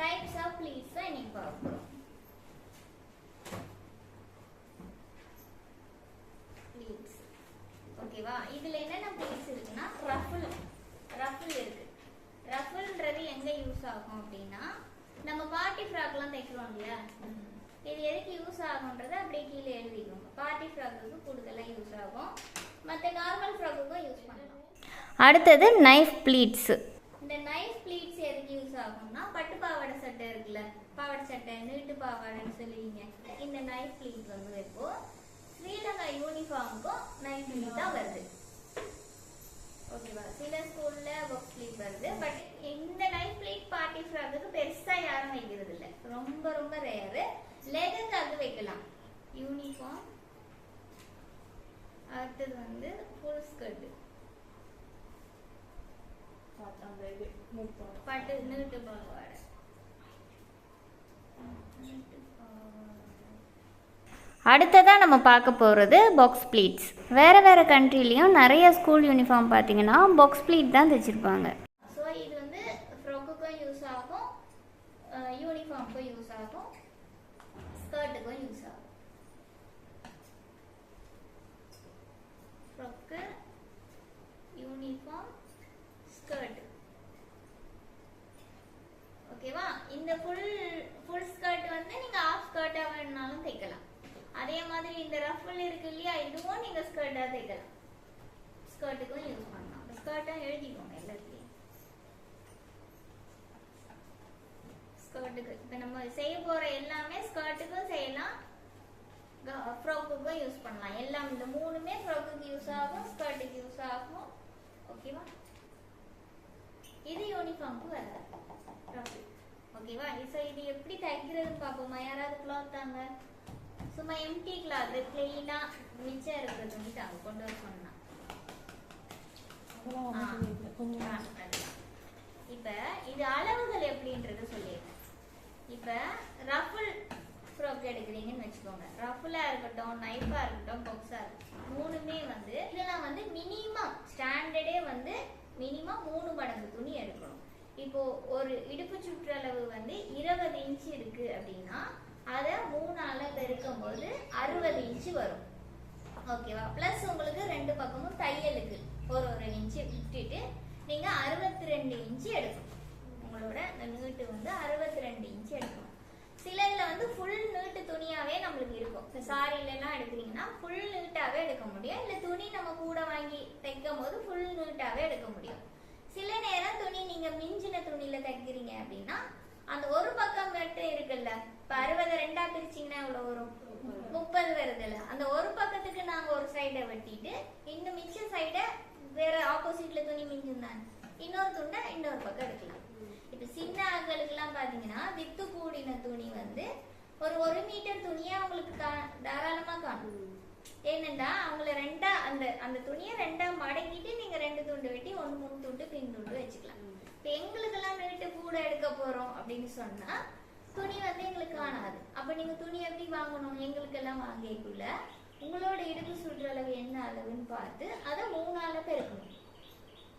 Types of pleats தான் இன்னைக்கு பார்க்க ப்ளீட்ஸ் ஓகேவா இதில் என்னென்ன ப்ளீட்ஸ் இருக்குன்னா ரஃபிள் ரஃபிள் இருக்கு. ரஃபிள்ன்றது எங்கே யூஸ் ஆகும் அப்படின்னா நம்ம பார்ட்டி ஃப்ராக்லாம் தைக்கிறோம் இல்லையா இது எதுக்கு யூஸ் ஆகுன்றது அப்படியே கீழே எழுதிக்கோங்க. பார்ட்டி ஃப்ராக்குக்கு கூடுதலாக யூஸ் ஆகும். மற்ற நார்மல் ஃப்ராக்குக்கும் யூஸ் பண்ணலாம். அடுத்தது நைஃப் ப்ளீட்ஸு இந்த நைஃப் ப்ளீட்ஸ் எதுக்கு யூஸ் ஆகும்னா பட்டு பாவாடை சட்டை இருக்குல்ல பாவாடை சட்டை நீட்டு பாவாடைன்னு சொல்லுவீங்க. இந்த நைஃப் ப்ளீட் வந்து வைப்போம் ஸ்ரீலங்கா யூனிஃபார்முக்கும் நைஃப் ப்ளீட் தான் வருது. ஓகேவா சில ஸ்கூல்ல ஒர்க் ப்ளீட் வருது. பட் இந்த நைஃப் ப்ளீட் பார்ட்டி ஃப்ராக்குக்கு பெருசா யாரும் வைக்கிறது இல்ல. ரொம்ப ரொம்ப ரேரு லெகங்காக்கு வைக்கலாம். யூனிஃபார்ம் அடுத்தது வந்து ஃபுல் ஸ்கர்ட் பட்டு நீட்டு பாவாடை நீட்டு பாவாடை அடுத்ததாக நம்ம பார்க்க போகிறது பாக்ஸ் ப்ளீட்ஸ் வேறு வேறு கண்ட்ரிலையும் நிறைய ஸ்கூல் யூனிஃபார்ம் பார்த்தீங்கன்னா பாக்ஸ் ப்ளீட் தான் தைச்சிருப்பாங்க. ஸோ இது வந்து ஃப்ராக்குக்கும் யூஸ் ஆகும். யூனிஃபார்முக்கும் யூஸ் ஆகும். ஸ்கர்ட்டுக்கும் யூஸ் ஆகும். ஃப்ராக்கு யூனிஃபார்ம் ஸ்கர்ட் ஓகேவா இந்த ஃபுல் ஃபுல் ஸ்கர்ட் வந்து நீங்கள் ஆஃப் ஸ்கர்ட்டாக வேணுனாலும் தைக்கலாம். அதே மாதிரி இந்த ரஃபிள் இருக்கு இல்லையா? இதுவும் நீங்கள் ஸ்கர்ட்டாக தைக்கலாம். ஸ்கர்ட்டுக்கும் யூஸ் பண்ணலாம். ஸ்கர்ட்டாக எழுதிக்கோங்க எல்லாத்தையும் ஸ்கர்ட்டுக்கு இப்போ நம்ம செய்ய போகிற எல்லாமே ஸ்கர்ட்டுக்கும் செய்யலாம். ஃப்ராக்குக்கும் யூஸ் பண்ணலாம். எல்லாம் இந்த மூணுமே ஃப்ராக்குக்கு யூஸ் ஆகும் ஸ்கர்ட்டுக்கு யூஸ் ஆகும். ஓகேவா இது யூனிஃபார்முக்கு வராது. ஓகேவா ஸோ இது எப்படி தைக்கிறதுன்னு பார்ப்போமா? யாராவது கிளாத் தாங்க. சும்மா எம்டி கிளாத் பிளெயினாக மிச்சம் இருக்கிற துணி தாங்க கொண்டு வர சொன்னா இப்ப இது அளவுகள் எப்படின்றது சொல்லிடுறேன் இப்ப ரஃபிள் ஃப்ராக் எடுக்கிறீங்கன்னு வச்சுக்கோங்க ரஃபிளா இருக்கட்டும் நைஃபா இருக்கட்டும் பாக்ஸா இருக்கட்டும் மூணுமே வந்து இதெல்லாம் வந்து மினிமம் ஸ்டாண்டர்டே வந்து மினிமம் மூணு மடங்கு துணி எடுக்கணும் இப்போ ஒரு இடுப்பு சுற்றளவு வந்து இருபது இன்ச் இருக்கு அப்படின்னா அதை மூணால பெருக்கும் போது அறுபது இன்ச்சு வரும். ஓகேவா ப்ளஸ் உங்களுக்கு ரெண்டு பக்கமும் தையலுக்கு ஒரு ஒரு இன்ச்சு விட்டுட்டு நீங்க அறுபத்தி ரெண்டு இன்ச்சு எடுக்கணும். உங்களோட அந்த நீட்டு வந்து அறுபத்தி ரெண்டு இன்ச்சு எடுக்கணும். சிலதுல வந்து ஃபுல் நீட்டு துணியாவே நம்மளுக்கு இருக்கும். இப்போ சாரில எடுக்கிறீங்கன்னா ஃபுல் நீட்டாவே எடுக்க முடியும். இல்ல துணி நம்ம கூட வாங்கி தைக்கும் போது ஃபுல் நீட்டாவே எடுக்க முடியும். சில நேரம் துணி நீங்க மிஞ்சின துணியில தைக்கிறீங்க அப்படின்னா அந்த ஒரு பக்கம் மட்டும் இருக்குல்ல இப்ப அறுபது ரெண்டா பிரிச்சீங்கன்னா எவ்வளவு வரும்? முப்பது வருதுல்ல. அந்த ஒரு பக்கத்துக்கு நாங்க ஒரு சைடை வெட்டிட்டு இன்னும் மிச்ச சைடை வேற ஆப்போசிட்ல துணி மிஞ்சிருந்தாங்க இன்னொரு துண்டை இன்னொரு பக்கம் எடுக்கலாம் இப்ப சின்ன ஆட்களுக்கெல்லாம் பாத்தீங்கன்னா வித்து கூடின துணி வந்து ஒரு ஒரு மீட்டர் துணியா உங்களுக்கு கா- தாராளமா காணும். ஏனெண்டா அவங்கள ரெண்டா அந்த அந்த துணியை ரெண்டா மடக்கிட்டு நீங்க ரெண்டு துண்டு வெட்டி ஒன்று மூணு துண்டு பின் துண்டு வச்சுக்கலாம். இப்போ எங்களுக்கெல்லாம் நீட்டு கூட எடுக்க போறோம் அப்படின்னு சொன்னா துணி வந்து எங்களுக்கு காணாது. அப்ப நீங்க துணி எப்படி வாங்கணும்? எங்களுக்கெல்லாம் வாங்கிக்குள்ள உங்களோட இடுப்பு சுற்றளவு என்ன அளவுன்னு பார்த்து அதை மூணால பெருக்கணும்.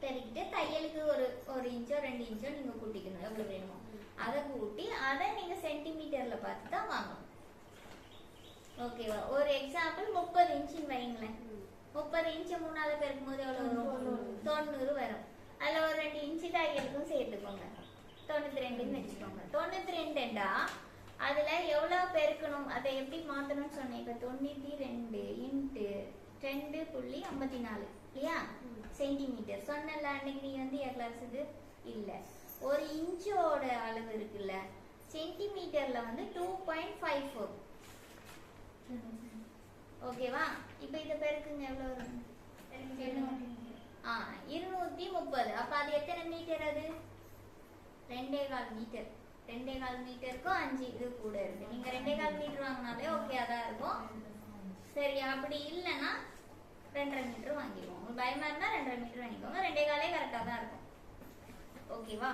பெருக்கிட்டு தையலுக்கு ஒரு ஒரு இன்ச்சோ ரெண்டு இன்ச்சோ நீங்க கூட்டிக்கணும். எவ்வளவு வேணுமோ. அதை கூட்டி அதை நீங்க சென்டிமீட்டர்ல பார்த்து தான் வாங்கணும். ஓகேவா ஒரு எக்ஸாம்பிள் முப்பது இன்ச்சுன்னு வைங்களேன் முப்பது இன்ச்சு மூணாவது பெருக்கும் போது எவ்வளவு வரும்? தொண்ணூறு. வரும். அதுல ஒரு ரெண்டு இன்ச்சு தையலுக்கும் சேர்த்துக்கோங்க. தொண்ணூத்தி ரெண்டுன்னு வச்சுக்கோங்க. தொண்ணூத்தி ரெண்டுண்டா அதுல எவ்வளவு பெருக்கணும்? அதை எப்படி மாத்தணும்னு சொன்னேன். இப்ப தொண்ணூத்தி ரெண்டு இன்ட்டு ரெண்டு புள்ளி ஐம்பத்தி நாலு. இல்லையா? சென்டிமீட்டர் சொன்னல அன்னைக்கு நீ வந்து என் கிளாஸுக்கு இல்ல. ஒரு இன்ச்சோட அளவு இருக்குல்ல. சென்டிமீட்டர்ல வந்து டூ பாயிண்ட் ஃபைவ் ஃபோர் ஓகேவா? இப்போ இதை பெருக்குங்க எவ்வளோ வரும்? ஆ இருநூத்தி முப்பது. அப்ப அது எத்தனை மீட்டர் அது? ரெண்டே கால் மீட்டர். ரெண்டே கால் மீட்டருக்கும் அஞ்சு? இது கூட இருக்கு. நீங்க ரெண்டே கால் மீட்டர் வாங்கினாலே ஓகே தான் இருக்கும். சரி அப்படி இல்லைன்னா ரெண்டரை மீட்டர் வாங்கிக்குவோம் உங்களுக்கு பயமா இருந்தா ரெண்டரை மீட்டர் வாங்கிக்கோங்க. ரெண்டே காலே கரெக்டாக தான் இருக்கும். ஓகேவா?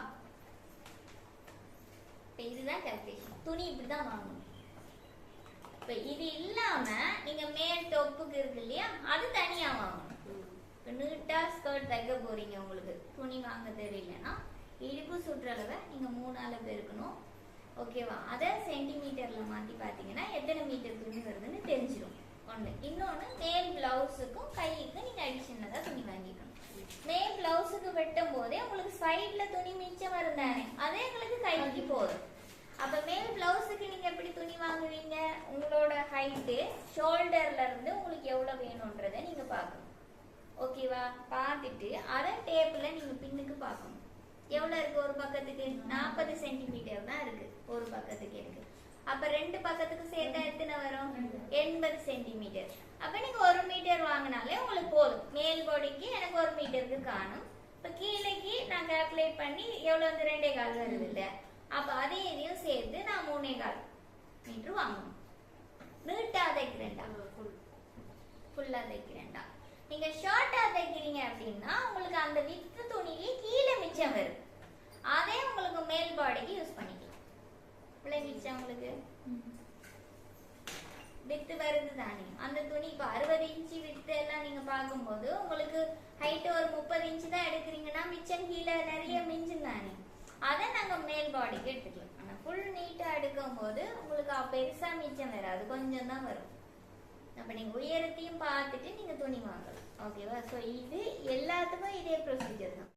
இப்போ இதுதான் கரெக்டேஷன் துணி இப்படி தான் வாங்கணும். இப்போ இது இல்லாம நீங்க மேல் டொப்புக்கு இருக்கு இல்லையா அது தனியா வாங்கணும். இப்போ நீட்டா ஸ்கர்ட் தைக்க போறீங்க உங்களுக்கு. துணி வாங்க தெரியலன்னா இடுப்பு சுற்றளவை நீங்க மூணால பெருக்கணும். ஓகேவா அதை சென்டிமீட்டர்ல மாத்தி பார்த்தீங்கன்னா எத்தனை மீட்டர் துணி வருதுன்னு தெரிஞ்சிடும் ஒன்று இன்னொன்று மேல் பிளவுஸுக்கும் கைக்கு நீங்க அடிஷனில் தான் துணி வாங்கிக்கணும். மேல் பிளவுஸுக்கு வெட்டும் போதே உங்களுக்கு சைட்ல துணி மிச்சம் வரும் தானே அதே உங்களுக்கு கைக்கு போதும். அப்ப மேல் பிளவுஸுக்கு நீங்க எப்படி துணி வாங்குவீங்க? உங்களோட ஹைட்டு ஷோல்டர்ல இருந்து உங்களுக்கு எவ்வளவு வேணுன்றதை நீங்க பார்க்கணும். ஓகேவா பார்த்துட்டு அதை டேப்பில் நீங்க பின்னுக்கு பார்க்கணும். எவ்வளவு இருக்கு? ஒரு பக்கத்துக்கு நாற்பது சென்டிமீட்டர் தான் இருக்கு. ஒரு பக்கத்துக்கு இருக்கு. அப்ப ரெண்டு பக்கத்துக்கு சேர்த்தா எத்தனை வரும்? எண்பது சென்டிமீட்டர் அப்ப நீங்க ஒரு மீட்டர் வாங்கினாலே உங்களுக்கு போதும். மேல் பாடிக்கு எனக்கு ஒரு மீட்டருக்கு காணும். இப்ப கீழேக்கு நான் கால்குலேட் பண்ணி எவ்வளவு வந்து? ரெண்டே கால் வருது இல்லை. அப்ப அதே இதையும் சேர்த்து நான் மூணே கால் மீட்டர் வாங்கணும். நீட்டா தைக்கிறேன்டா ஃபுல்லா தைக்கிறேன்டா நீங்க ஷார்ட்டா தைக்கிறீங்க அப்படின்னா உங்களுக்கு அந்த வித்து துணியிலே கீழே மிச்சம் வரும். அதே உங்களுக்கு மேல் பாடிக்கு யூஸ் பண்ணிக்கலாம். விளங்கிடுச்சா உங்களுக்கு? வித்து வருது தானே. அந்த துணி இப்போ அறுபது இன்ச்சு வித்து எல்லாம் நீங்க பார்க்கும்போது உங்களுக்கு ஹைட் ஒரு முப்பது இன்ச்சு தான் எடுக்கிறீங்கன்னா மிச்சம் கீழே நிறைய மிஞ்சும் தானே. அதை ஃபுல் பாடிக்கு எடுத்துக்கலாம். ஆனா ஃபுல் நீட்டா எடுக்கும் போது உங்களுக்கு பெருசாக பெருசா மிச்சம் வராது. கொஞ்சம் தான் வரும். அப்ப நீங்க உயரத்தையும் பார்த்துட்டு நீங்க துணி வாங்கலாம். ஓகேவா ஸோ இது எல்லாத்துக்கும் இதே ப்ரொசீஜர் தான்.